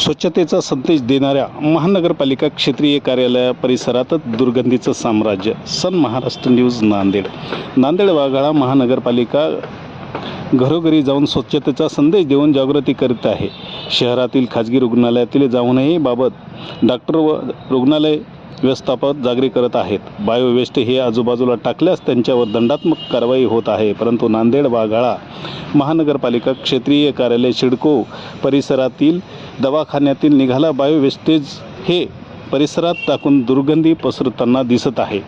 स्वच्छतेचा संदेश देणाऱ्या महानगरपालिका क्षेत्रीय कार्यालय परिसरातच दुर्गंधीचं साम्राज्य. Sun Maharashtra news Nanded. Nanded Waghala महानगरपालिका घरोघरी जाऊन स्वच्छतेचा संदेश देऊन जागृती करीत आहे. शहरातील खाजगी रुग्णालयातील जाऊनही बाबत डॉक्टर व रुग्णालय व्यवस्थापक जागरी करत आहेत. बायोवेस्ट हे आजूबाजूला टाकल्यास त्यांच्यावर दंडात्मक कारवाई होत आहे. परंतु नांदेड वाघाळा महानगरपालिका क्षेत्रीय कार्यालय शिडको परिसरातील दवाखान्यातील निघाला बायोवेस्टेज हे परिसरात टाकून दुर्गंधी पसरताना दिसत आहे.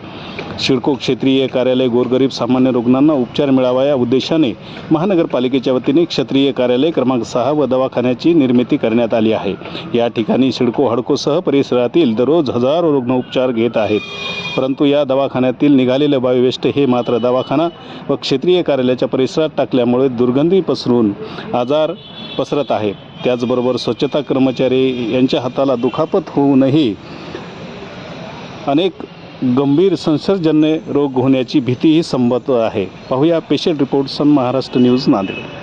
शिडको क्षेत्रीय कार्यालय गोरगरीब सामान्य रुग्णांना उपचार मिळावा या उद्देशाने महानगरपालिकेच्या वतीने क्षेत्रीय कार्यालय क्रमांक सहा व दवाखान्याची निर्मिती करण्यात आली आहे. या ठिकाणी सिडको हडकोसह परिसरातील दररोज हजारो रुग्ण उपचार घेत आहेत. परंतु या दवाखान्यातील निघालेले बायोवेस्ट हे मात्र दवाखाना व क्षेत्रीय कार्यालयाच्या परिसरात टाकल्यामुळे दुर्गंधी पसरून आजार पसरत आहे. त्याचबरोबर स्वच्छता कर्मचारी यांच्या हाताला दुखापत होऊनही अनेक गंभीर संसर्जन्य रोग होण्याची भीतीही संबत आहे. पाहूया patient report sun Maharashtra news Nanded.